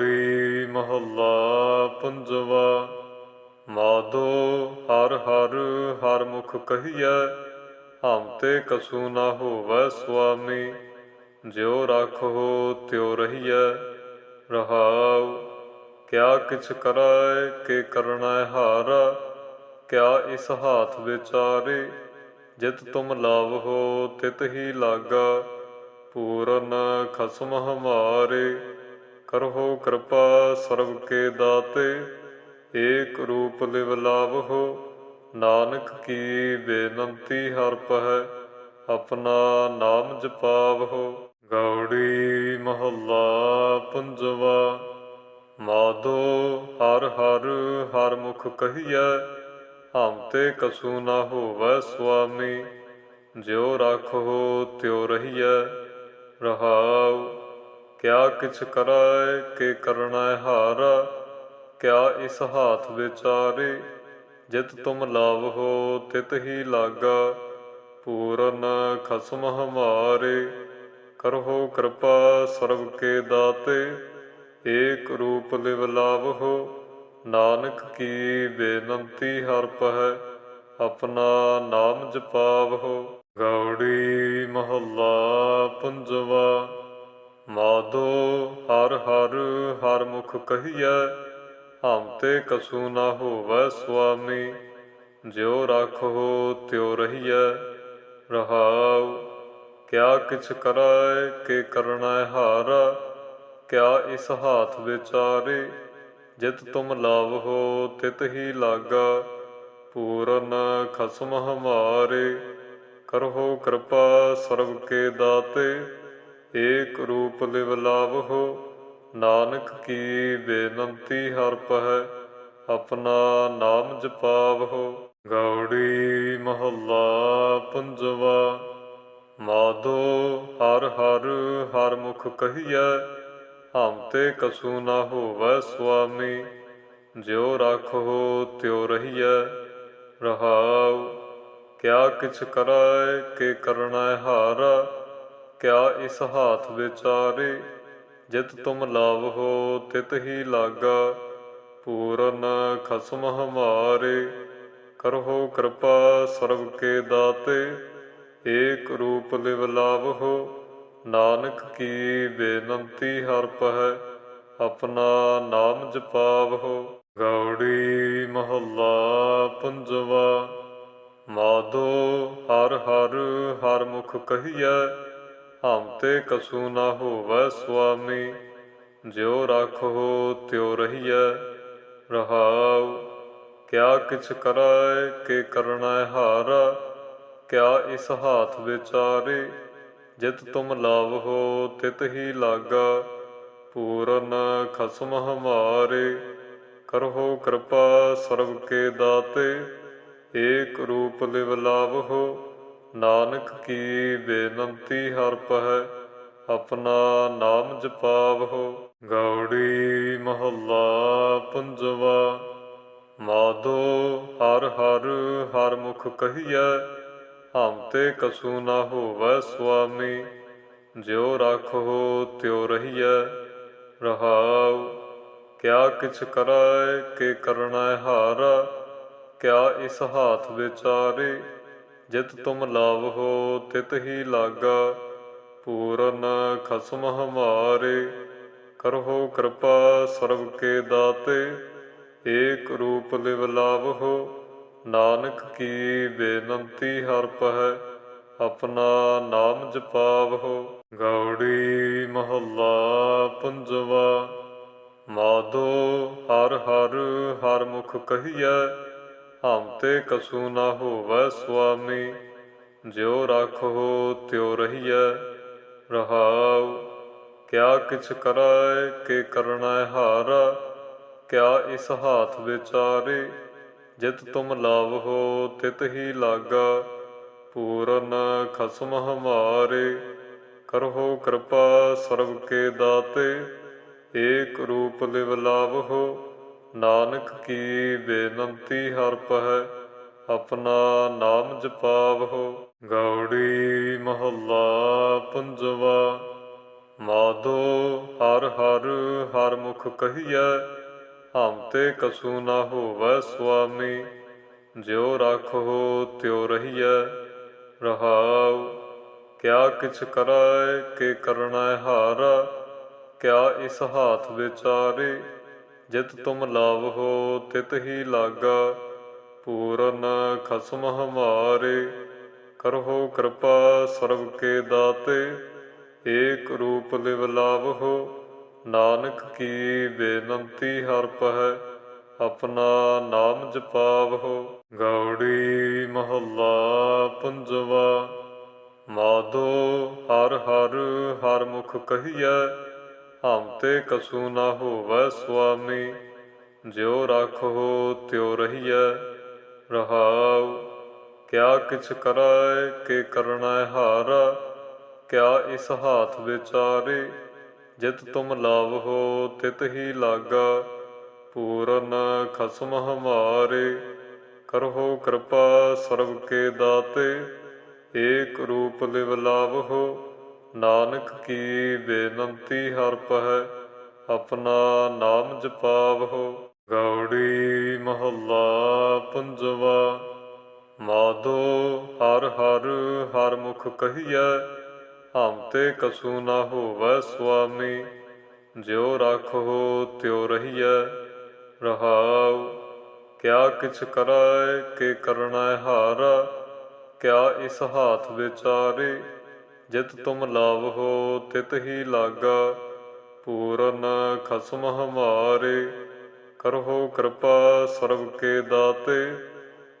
ਗੌੜੀ ਮਹੱਲਾ ਪੰਜਵਾ, ਮਾਧੋ ਹਰ ਹਰ ਹਰ ਮੁਖ ਕਹੀਐ, ਹਮ ਤੇ ਕਸੂ ਨਾ ਹੋਵੈ ਸੁਆਮੀ, ਜਿਉ ਰਾਖੋ ਤਿਉ ਰਹੀਐ, ਰਹਾਉ, ਕਿਆ ਕਿਛ ਕਰੈ, ਕੇ ਕਰਣਾ ਹਾਰਾ, ਕਿਆ ਇਸ ਹਾਥ ਵਿਚਾਰੇ, ਜਿਤ ਤੁਮ ਲਾਵਹੋ ਤਿਤ ਹੀ ਲਾਗਾ, ਪੂਰਨ ਖਸਮ ਹਮਾਰੇ। ਕਰਹੁ ਕਿਰਪਾ ਸਰਬ ਕੇ ਦਾਤੇ, ਏਕ ਰੂਪ ਲਿਵ ਲਾਵਹੋ, ਨਾਨਕ ਕੀ ਬੇਨੰਤੀ ਹਰ ਪਹਿ, ਆਪਣਾ ਨਾਮ ਜਪਾਵਹੋ। ਗੌੜੀ ਮਹੱਲਾ ਪੰਜਵਾ, ਮਾਧੋ ਹਰ ਹਰ ਹਰ ਮੁਖ ਕਹੀਐ, ਹਮ ਤੇ ਕਸੂ ਨਾ ਹੋਵੈ ਸੁਆਮੀ, ਜਿਉ ਰਾਖੋ ਤਿਉ ਰਹੀਐ, ਰਹਾਉ ਕਿਆ ਕਿਛ ਕਰੈ ਕੇ ਕਰਣਾ ਹਾਰਾ? ਕਿਆ ਇਸ ਹਾਥ ਵਿਚਾਰੇ? ਜਿਤ ਤੁਮ ਲਾਭ ਹੋ, ਤਿਤ ਹੀ ਲਾਗਾ। ਪੂਰਨ ਖਸਮ ਹਮਾਰੇ, ਕਰਹੋ ਕਿਰਪਾ ਸਰਬ ਕੇ ਦਾਤੇ। ਏਕ ਰੂਪ ਲਿਵ ਲਾਭ ਹੋ, ਨਾਨਕ ਕੀ ਬੇਨੰਤੀ ਹਰ ਪਹਿ। ਆਪਣਾ ਨਾਮ ਜਪਾਵ ਹੋ। ਗੌੜੀ ਮਹੱਲਾ ਪੰਜਵਾ। ਮਾਧੋ ਹਰ ਹਰ ਹਰ ਮੁਖ ਕਹੀਐ, ਹਮ ਤੇ ਕਸੂ ਨਾ ਹੋਵੈ ਸੁਆਮੀ। ਜਿਉ ਰਾਖੋ, ਤਿਉ ਰਹੀਐ, ਰਹਾਉ। ਕਿਆ ਕਿਛ ਕਰੈ, ਕੇ ਕਰਣਾ ਹਾਰਾ, ਕਿਆ ਇਸ ਹਾਥ ਵਿਚਾਰੇ। ਜਿਤ ਤੁਮ ਲਾਵਹੋ ਤਿਤ ਹੀ ਲਾਗਾ, ਪੂਰਨ ਖਸਮ ਹਮਾਰੇ। ਕਰਹੁ ਕਿਰਪਾ ਸਰਬ ਕੇ ਦਾਤੇ। ਏਕ ਰੂਪ ਲਿਵ ਲਾਵਹੋ ਨਾਨਕ ਕੀ ਬੇਨੰਤੀ ਹਰ ਪਹਿ, ਆਪਣਾ ਨਾਮ ਜਪਾਵਹੋ। ਗੌੜੀ ਮਹੱਲਾ ਪੰਜਵਾ, ਮਾਧੋ ਹਰ ਹਰ ਹਰ ਮੁਖ ਕਹੀਐ, ਹਮ ਤੇ ਕਸੂ ਨਾ ਹੋਵੈ ਸੁਆਮੀ, ਜਿਉ ਰਾਖੋ ਤਿਉ ਰਹੀਐ। ਰਹਾਉ, ਕਿਆ ਕਿਛ ਕਰੈ, ਕੇ ਕਰਣਾ ਹਾਰਾ ਕਿਆ ਇਸ ਹਾਥ ਵਿਚਾਰੇ, ਜਿਤ ਤੁਮ ਲਾਭ ਹੋ, ਤਿਤ ਹੀ ਲਾਗਾ। ਪੂਰਨ ਖਸਮ ਹਮਾਰੇ, ਕਰਹੁ ਕਿਰਪਾ ਸਰਬ ਕੇ ਦਾਤੇ। ਏਕ ਰੂਪ ਲਿਵ ਲਾਭ ਹੋ ਨਾਨਕ ਕੀ ਬੇਨੰਤੀ ਹਰ ਪਹਿ, ਆਪਣਾ ਨਾਮ ਜਪਾਵਹੋ। ਗੌੜੀ ਮਹੱਲਾ ਪੰਜਵਾ, ਮਾਧੋ ਹਰ ਹਰ ਹਰ ਮੁਖ ਕਹੀਐ। ਹਮ ਤੇ ਕਸੂ ਨਾ ਹੋਵੈ ਸੁਆਮੀ, ਜਿਉ ਰਾਖੋ ਤਿਉ ਰਹੀਐ, ਰਹਾਉ। ਕਿਆ ਕਿਛ ਕਰੈ, ਕੇ ਕਰਣਾ ਹਾਰਾ, ਕਿਆ ਇਸ ਹਾਥ ਵਿਚਾਰੇ, ਜਿਤ ਤੁਮ ਲਾਵਹੋ, ਤਿਤ ਹੀ ਲਾਗਾ। ਪੂਰਨ ਖਸਮ ਹਮਾਰੇ, ਕਰਹੁ ਕਿਰਪਾ ਸਰਬ ਕੇ ਦਾਤੇ, ਏਕ ਰੂਪ ਲਿਵ ਲਾਵਹੋ। ਨਾਨਕ ਕੀ ਬੇਨੰਤੀ ਹਰ ਪਹਿ, ਆਪਣਾ ਨਾਮ ਜਪਾਵਹੋ। ਗੌੜੀ ਮਹੱਲਾ ਪੰਜਵਾ, ਮਾਧੋ ਹਰ ਹਰ ਹਰ ਮੁਖ ਕਹੀਐ, ਹਮ ਤੇ ਕਸੂ ਨਾ ਹੋਵੈ ਸੁਆਮੀ। ਜਿਉ ਰਾਖੋ ਤਿਉ ਰਹੀਐ, ਰਹਾਉ। ਕਿਆ ਕਿਛ ਕਰੈ, ਕੇ ਕਰਣਾ ਹਾਰਾ, ਕਿਆ ਇਸ ਹਾਥ ਵਿਚਾਰੇ। ਜਿਤ ਤੁਮ ਲਾਭ ਹੋ, ਤਿਤ ਹੀ ਲਾਗਾ, ਪੂਰਨ ਖਸਮ ਹਮਾਰੇ। ਕਰਹੁ ਕਿਰਪਾ ਸਰਬ ਕੇ ਦਾਤੇ, ਏਕ ਰੂਪ ਲਿਵ ਲਾਭ ਹੋ ਨਾਨਕ ਕੀ ਬੇਨੰਤੀ ਹਰ ਪਹਿ, ਆਪਣਾ ਨਾਮ ਜਪਾਵਹੋ। ਗੌੜੀ ਮਹੱਲਾ ਪੰਜਵਾ, ਮਾਧੋ ਹਰ ਹਰ ਹਰ ਮੁਖ ਕਹੀਐ। ਹਮ ਤੇ ਕਸੂ ਨਾ ਹੋਵੈ ਸੁਆਮੀ, ਜਿਉ ਰਾਖੋ ਤਿਉ ਰਹੀਐ, ਰਹਾਉ। ਕਿਆ ਕਿਛ ਕਰੈ, ਕੇ ਕਰਣਾ ਹਾਰਾ, ਕਿਆ ਇਸ ਹਾਥ ਵਿਚਾਰੇ, ਜਿਤ ਤੁਮ ਲਾਵਹੋ, ਤਿਤ ਹੀ ਲਾਗਾ। ਪੂਰਨ ਖਸਮ ਹਮਾਰੇ, ਕਰਹੁ ਕਿਰਪਾ ਸਰਬ ਕੇ ਦਾਤੇ, ਏਕ ਰੂਪ ਲਿਵ ਲਾਵਹੋ। ਨਾਨਕ ਕੀ ਬੇਨੰਤੀ ਹਰ ਪਹਿ, ਆਪਣਾ ਨਾਮ ਜਪਾਵਹੋ। ਗੌੜੀ ਮਹੱਲਾ ਪੰਜਵਾ, ਮਾਧੋ ਹਰ ਹਰ ਹਰ ਮੁਖ ਕਹੀਐ, ਹਮ ਤੇ ਕਸੂ ਨਾ ਹੋਵੈ ਸੁਆਮੀ। ਜਿਉ ਰਾਖੋ ਤਿਉ ਰਹੀਐ, ਰਹਾਉ। ਕਿਆ ਕਿਛ ਕਰੈ, ਕੇ ਕਰਣਾ ਹਾਰਾ, ਕਿਆ ਇਸ ਹਾਥ ਵਿਚਾਰੇ। ਜਿਤ ਤੁਮ ਲਾਭ ਹੋ, ਤਿਤ ਹੀ ਲਾਗਾ, ਪੂਰਨ ਖਸਮ ਹਮਾਰੇ। ਕਰਹੁ ਕਿਰਪਾ ਸਰਬ ਕੇ ਦਾਤੇ, ਏਕ ਰੂਪ ਲਿਵ ਲਾਭ ਹੋ ਨਾਨਕ ਕੀ ਬੇਨੰਤੀ ਹਰ ਪਹਿ, ਆਪਣਾ ਨਾਮ ਜਪਾਵ ਹੋ ਗੌੜੀ ਮਹੱਲਾ ਪੰਜਵਾ, ਮਾਧੋ ਹਰ ਹਰ ਹਰ ਮੁਖ ਕਹੀਐ। ਹਮ ਤੇ ਕਸੂ ਨਾ ਹੋਵੈ ਸੁਆਮੀ, ਜਿਉ ਰਾਖੋ ਤਿਉ ਰਹੀਐ, ਰਹਾਉ। ਕਿਆ ਕਿਛ ਕਰੈ, ਕੇ ਕਰਣਾ ਹਾਰਾ, ਕਿਆ ਇਸ ਹਾਥ ਵਿਚਾਰੇ, ਜਿਤ ਤੁਮ ਲਾਭ ਹੋ ਤਿਤ ਹੀ ਲਾਗਾ। ਪੂਰਨ ਖਸਮ ਹਮਾਰੇ, ਕਰਹੋ ਕਿਰਪਾ ਸਰਬ ਕੇ ਦਾਤੇ, ਏਕ ਰੂਪ ਲਿਵ ਲਾਭ ਹੋ ਨਾਨਕ ਕੀ ਬੇਨੰਤੀ ਹਰ ਪਹਿ, ਆਪਣਾ ਨਾਮ ਜਪਾਵ ਹੋ ਗੌੜੀ ਮਹੱਲਾ ਪੰਜਵਾ, ਮਾਧੋ ਹਰ ਹਰ ਹਰ ਮੁਖ ਕਹੀਐ, ਹਮ ਤੇ ਕਸੂ ਨਾ ਹੋਵੈ ਸੁਆਮੀ। ਜਿਉ ਰਾਖੋ ਤਿਉ ਰਹੀਐ, ਰਹਾਉ। ਕਿਆ ਕਿਛ ਕਰੈ, ਕੇ ਕਰਣਾ ਹਾਰਾ, ਕਿਆ ਇਸ ਹਾਥ ਵਿਚਾਰੇ। ਜਿਤ ਤੁਮ ਲਾਭ ਹੋ, ਤਿਤ ਹੀ ਲਾਗਾ, ਪੂਰਨ ਖਸਮ ਹਮਾਰੇ। ਕਰਹੁ ਕਿਰਪਾ ਸਰਬ ਕੇ ਦਾਤੇ,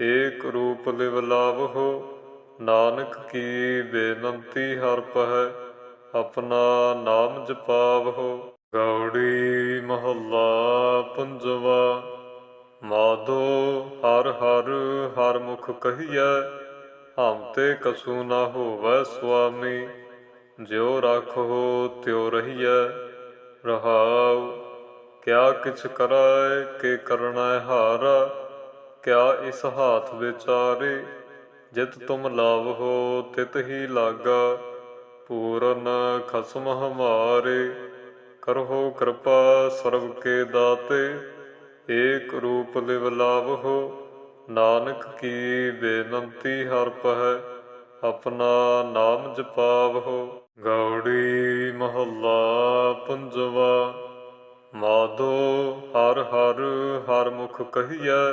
ਏਕ ਰੂਪ ਲਿਵ ਲਾਭ ਹੋ ਨਾਨਕ ਕੀ ਬੇਨੰਤੀ ਹਰ ਪਹਿ, ਆਪਣਾ ਨਾਮ ਜਪਾਵ ਹੋ ਗੌੜੀ ਮਹੱਲਾ ਪੰਜਵਾ, ਮਾਧੋ ਹਰ ਹਰ ਹਰ ਮੁਖ ਕਹੀਐ। ਹਮ ਤੇ ਕਸੂ ਨਾ ਹੋਵੈ ਸੁਆਮੀ, ਜਿਉ ਰਾਖੋ ਤਿਉ ਰਹੀਐ, ਰਹਾਉ। ਕਿਆ ਕਿਛ ਕਰੈ, ਕੇ ਕਰਣਾ ਹਾਰਾ, ਕਿਆ ਇਸ ਹਾਥ ਵਿਚਾਰੇ, ਜਿਤ ਤੁਮ ਲਾਭ ਹੋ ਤਿਤ ਹੀ ਲਾਗਾ। ਪੂਰਨ ਖਸਮ ਹਮਾਰੇ, ਕਰਹੁ ਕਿਰਪਾ ਸਰਬ ਕੇ ਦਾਤੇ, ਏਕ ਰੂਪ ਲਿਵ ਲਾਭ ਹੋ ਨਾਨਕ ਕੀ ਬੇਨੰਤੀ ਹਰ ਪਹਿ, ਆਪਣਾ ਨਾਮ ਜਪਾਵ ਹੋ ਗੌੜੀ ਮਹੱਲਾ ਪੰਜਵਾ, ਮਾਧੋ ਹਰ ਹਰ ਹਰ ਮੁਖ ਕਹੀਐ,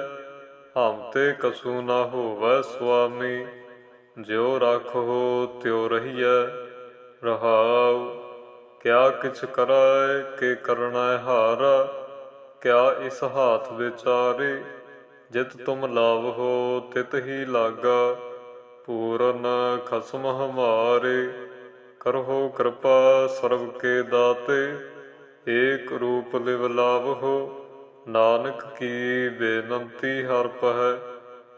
ਹਮ ਤੇ ਕਸੂ ਨਾ ਹੋਵੈ ਸੁਆਮੀ। ਜਿਉ ਰਾਖੋ ਤਿਉ ਰਹੀਐ, ਰਹਾਉ। ਕਿਆ ਕਿਛ ਕਰੈ, ਕੇ ਕਰਣਾ ਹਾਰਾ, ਕਿਆ ਇਸ ਹਾਥ ਵਿਚਾਰੇ। ਜਿਤ ਤੁਮ ਲਾਭ ਹੋ ਤਿਤ ਹੀ ਲਾਗਾ, ਪੂਰਨ ਖਸਮ ਹਮਾਰੇ। ਕਰਹੋ ਕਿਰਪਾ ਸਰਬ ਕੇ ਦਾਤੇ, ਏਕ ਰੂਪ ਲਿਵ ਲਾਭ ਹੋ ਨਾਨਕ ਕੀ ਬੇਨੰਤੀ ਹਰ ਪਹਿ,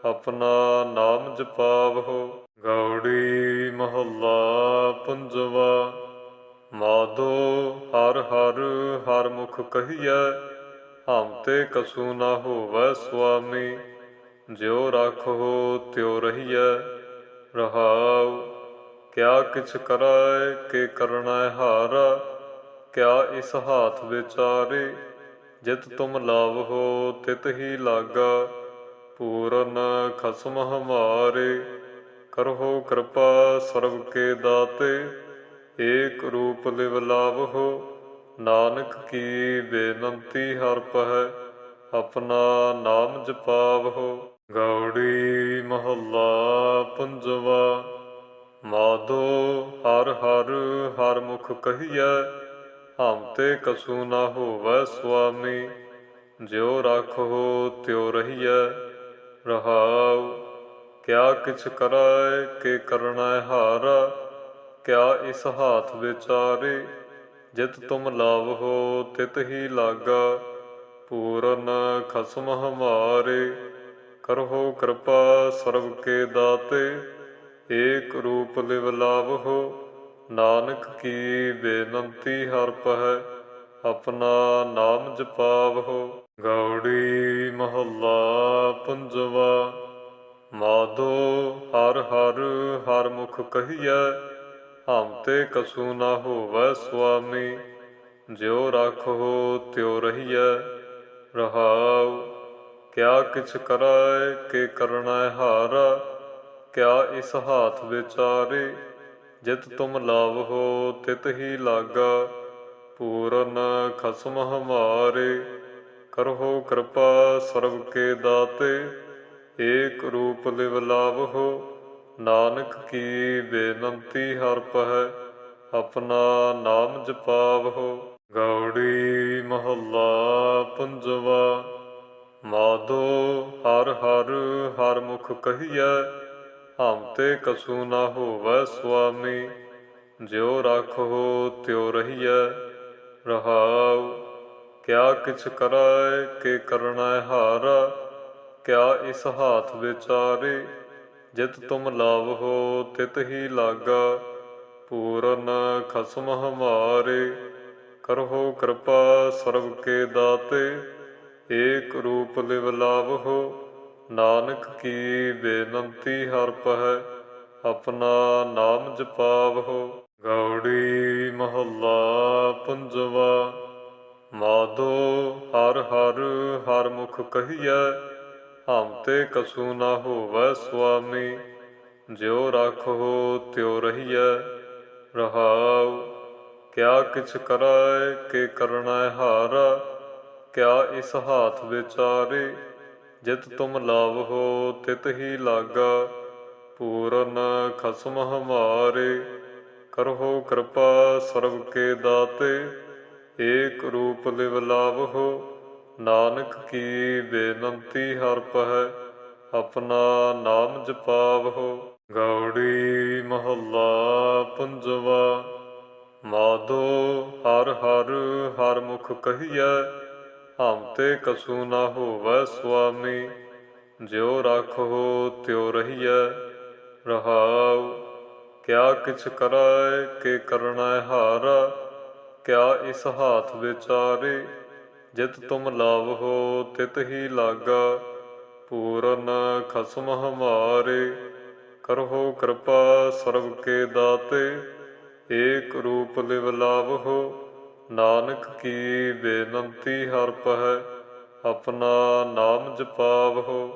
ਆਪਣਾ ਨਾਮ ਜਪਾਵ। ਹੋ ਗੌੜੀ ਮਹੱਲਾ ਪੰਜਵਾ, ਮਾਧੋ ਹਰ ਹਰ ਹਰ ਮੁਖ ਕਹੀਐ। ਹਮ ਤੇ ਕਸੂ ਨਾ ਹੋਵੈ ਸੁਆਮੀ, ਜਿਉ ਰਾਖੋ ਤਿਉ ਰਹੀਐ, ਰਹਾਉ। ਕਿਆ ਕਿਛ ਕਰੈ, ਕੇ ਕਰਣਾ ਹਾਰਾ, ਕਿਆ ਇਸ ਹਾਥ ਵਿਚਾਰੇ, ਜਿਤ ਤੁਮ ਲਾਭ ਹੋ ਤਿਤ ਹੀ ਲਾਗਾ। ਪੂਰਨ ਖਸਮ ਹਮਾਰੇ, ਕਰਹੁ ਕਿਰਪਾ ਸਰਬ ਕੇ ਦਾਤੇ, ਏਕ ਰੂਪ ਲਿਵ ਲਾਭ ਹੋ ਨਾਨਕ ਕੀ ਬੇਨੰਤੀ ਹਰ ਪਹਿ, ਆਪਣਾ ਨਾਮ ਜਪਾਵ ਹੋ ਗੌੜੀ ਮਹੱਲਾ ਪੰਜਵਾ, ਮਾਧੋ ਹਰ ਹਰ ਹਰ ਮੁਖ ਕਹੀਐ, ਹਮ ਤੇ ਕਸੂ ਨਾ ਹੋਵੈ ਸੁਆਮੀ। ਜਿਉ ਰਾਖੋ ਤਿਉ ਰਹੀਐ, ਰਹਾਉ। ਕਿਆ ਕਿਛ ਕਰੈ, ਕੇ ਕਰਣਾ ਹਾਰਾ, ਕਿਆ ਇਸ ਹਾਥ ਵਿਚਾਰੇ। ਜਿਤ ਤੁਮ ਲਾਭ ਹੋ ਤਿਤ ਹੀ ਲਾਗਾ, ਪੂਰਨ ਖਸਮ ਹਮਾਰੇ। ਕਰਹੋ ਕਿਰਪਾ ਸਰਬ ਕੇ ਦਾਤੇ, ਏਕ ਰੂਪ ਲਿਵ ਲਾਭ ਹੋ ਨਾਨਕ ਕੀ ਬੇਨੰਤੀ ਹਰ ਪਹਿ, ਆਪਣਾ ਨਾਮ ਜਪਾਵ। ਹੋ ਗੌੜੀ ਮਹੱਲਾ ਪੰਜਵਾ, ਮਾਧੋ ਹਰ ਹਰ ਹਰ ਮੁਖ ਕਹੀਐ। ਹਮ ਤੇ ਕਸੂ ਨਾ ਹੋਵੈ ਸੁਆਮੀ, ਜਿਉ ਰਾਖੋ ਤਿਉ ਰਹੀਐ, ਰਹਾਉ। ਕਿਆ ਕਿਛ ਕਰੈ, ਕਿ ਕਰਣਾ ਹਾਰਾ, ਕਿਆ ਇਸ ਹਾਥ ਵਿਚਾਰੇ, ਜਿਤ ਤੁਮ ਲਾਭ ਹੋ ਤਿਤ ਹੀ ਲਾਗਾ, ਪੂਰਨ ਖਸਮ ਹਮਾਰੇ। ਕਰਹੁ ਕਿਰਪਾ ਸਰਬ ਕੇ ਦਾਤੇ, ਏਕ ਰੂਪ ਲਿਵ ਲਾਭ ਹੋ ਨਾਨਕ ਕੀ ਬੇਨੰਤੀ ਹਰ ਪਹਿ, ਆਪਣਾ ਨਾਮ ਜਪਾਵ ਹੋ ਗੌੜੀ ਮਹੱਲਾ ਪੰਜਵਾ, ਮਾਧੋ ਹਰ ਹਰ ਹਰ ਮੁਖ ਕਹੀਐ, ਹਮ ਤੇ ਕਸੂ ਨਾ ਹੋਵੈ ਸੁਆਮੀ। ਜਿਉ ਰਾਖੋ ਤਿਉ ਰਹੀਐ, ਰਹਾਉ। ਕਿਆ ਕਿਛ ਕਰੈ, ਕਿ ਕਰਣਾ ਹਾਰਾ, ਕਿਆ ਇਸ ਹਾਥ ਵਿਚਾਰੇ। ਜਿਤ ਤੁਮ ਲਾਭ ਹੋ ਤਿਤ ਹੀ ਲਾਗਾ, ਪੂਰਨ ਖਸਮ ਹਮਾਰੇ। ਕਰਹੋ ਕਿਰਪਾ ਸਰਬ ਕੇ ਦਾਤੇ, ਏਕ ਰੂਪ ਲਿਵ ਲਾਭ ਹੋ ਨਾਨਕ ਕੀ ਬੇਨੰਤੀ ਹਰ ਪਹਿ, ਆਪਣਾ ਨਾਮ ਜਪਾਵ। ਹੋ ਗੌੜੀ ਮਹੱਲਾ ਪੰਜਵਾ, ਮਾਧੋ ਹਰ ਹਰ ਹਰ ਮੁਖ ਕਹੀਐ। ਹਮ ਤੇ ਕਸੂ ਨਾ ਹੋਵੈ ਸੁਆਮੀ, ਜਿਉ ਰਾਖੋ ਤਿਉ ਰਹੀਐ, ਰਹਾਉ। ਕਿਆ ਕਿਛ ਕਰੈ, ਕਿ ਕਰਣਾ ਹਾਰਾ, ਕਿਆ ਇਸ ਹਾਥ ਵਿਚਾਰੇ, ਜਿਤ ਤੁਮ ਲਾਭ ਹੋ ਤਿਤ ਹੀ ਲਾਗਾ, ਪੂਰਨ ਖਸਮ ਹਮਾਰੇ। ਕਰਹੁ ਕਿਰਪਾ ਸਰਬ ਕੇ ਦਾਤੇ, ਏਕ ਰੂਪ ਲਿਵ ਲਾਭ ਹੋ ਨਾਨਕ ਕੀ ਬੇਨੰਤੀ ਹਰ ਪਹਿ, ਆਪਣਾ ਨਾਮ ਜਪਾਵ ਹੋ ਗੌੜੀ ਮਹੱਲਾ ਪੰਜਵਾ, ਮਾਧੋ ਹਰ ਹਰ ਹਰ ਮੁਖ ਕਹੀਐ, ਹਮ ਤੇ ਕਸੂ ਨਾ ਹੋਵੈ ਸੁਆਮੀ। ਜਿਉ ਰਾਖੋ ਤਿਉ ਰਹੀਐ, ਰਹਾਉ। ਕਿਆ ਕਿਛ ਕਰੈ, ਕਿ ਕਰਣਾ ਹਾਰਾ, ਕਿਆ ਇਸ ਹਾਥ ਵਿਚਾਰੇ। ਜਿਤ ਤੁਮ ਲਾਭ ਹੋ ਤਿਤ ਹੀ ਲਾਗਾ, ਪੂਰਨ ਖਸਮ ਹਮਾਰੇ। ਕਰਹੋ ਕਿਰਪਾ ਸਰਬ ਕੇ ਦਾਤੇ, ਏਕ ਰੂਪ ਲਿਵ ਲਾਭ ਹੋ ਨਾਨਕ ਕੀ ਬੇਨੰਤੀ ਹਰ ਪਹਿ, ਆਪਣਾ ਨਾਮ ਜਪਾਵ। ਹੋ